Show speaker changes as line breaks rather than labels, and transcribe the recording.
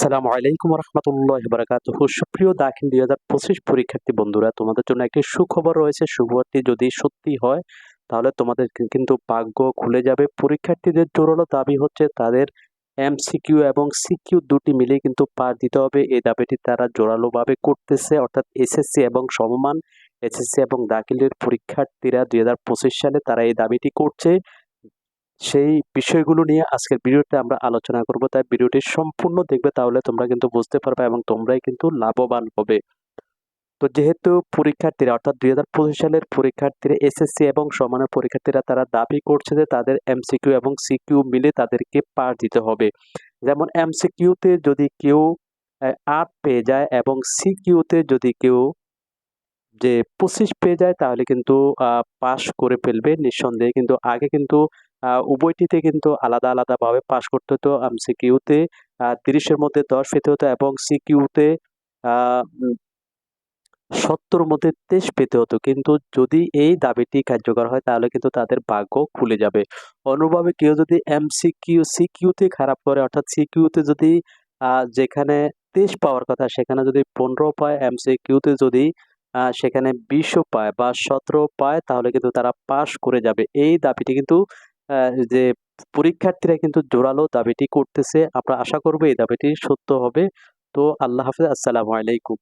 আসসালামু আলাইকুম রহমতুল্লাহ বারাকাত সুপ্রিয় দাখিল দুই হাজার পঁচিশ পরীক্ষার্থী বন্ধুরা, তোমাদের জন্য একটি সুখবর রয়েছে। সুখবরটি যদি সত্যি হয়, তাহলে তোমাদের কিন্তু ভাগ্য খুলে যাবে। পরীক্ষার্থীদের জোরালো দাবি হচ্ছে, তাদের এমসিকিউ এবং সিকিউ দুটি মিলে কিন্তু পার দিতে হবে। এই দাবিটি তারা জোরালোভাবে করতেছে, অর্থাৎ এসএসসি এবং সমমান এসএসসি এবং দাখিলের পরীক্ষার্থীরা দুই হাজার পঁচিশ সালে তারা এই দাবিটি করছে। সেই বিষয়গুলো নিয়ে আজকের ভিডিওতে আমরা আলোচনা করব। তাই ভিডিওটি সম্পূর্ণ দেখবে তাহলে তোমরা কিন্তু বুঝতে পারবে এবং তোমরাই কিন্তু লাভবান হবে। তো যেহেতু পরীক্ষার্থীরা, অর্থাৎ দুই হাজার পঁচিশ সালের পরীক্ষার্থীরা এসএসসি এবং সমানের পরীক্ষার্থীরা তারা দাবি করছে যে তাদের এমসিকিউ এবং সিকিউ মিলে তাদেরকে পার দিতে হবে। যেমন এমসিকিউতে যদি কেউ আট পেয়ে যায় এবং সিকিউতে যদি কেউ যে পঁচিশ পেয়ে যায় তাহলে কিন্তু পাস করে ফেলবে নিঃসন্দেহে। কিন্তু আগে কিন্তু উভয়টিতে কিন্তু আলাদা আলাদাভাবে পাস করতে হতো। সিকিউতে তিরিশের মধ্যে দশ পেতে হতো এবং সিকিউতে সত্তর মধ্যে তেইশ পেতে হতো। কিন্তু যদি এই দাবিটি কার্যকর হয় তাহলে কিন্তু তাদের ভাগ্য খুলে যাবে। অনুভাবে কেউ যদি এমসিকিউ সিকিউতে খারাপ করে অর্থাৎ সিকিউতে যদি যেখানে তেইশ পাওয়ার কথা সেখানে যদি পনেরো পায় এমসিকিউতে যদি আহ, সেখানে বিশও পায় বা সতেরো পায় তাহলে কিন্তু তারা পাশ করে যাবে। এই দাবিটি কিন্তু যে পরীক্ষার্থীরা কিন্তু জোরালো দাবিটি করতেছে, আমরা আশা করব এই দাবিটি সত্য হবে। তো আল্লাহ হাফিজ, আসসালামু আলাইকুম।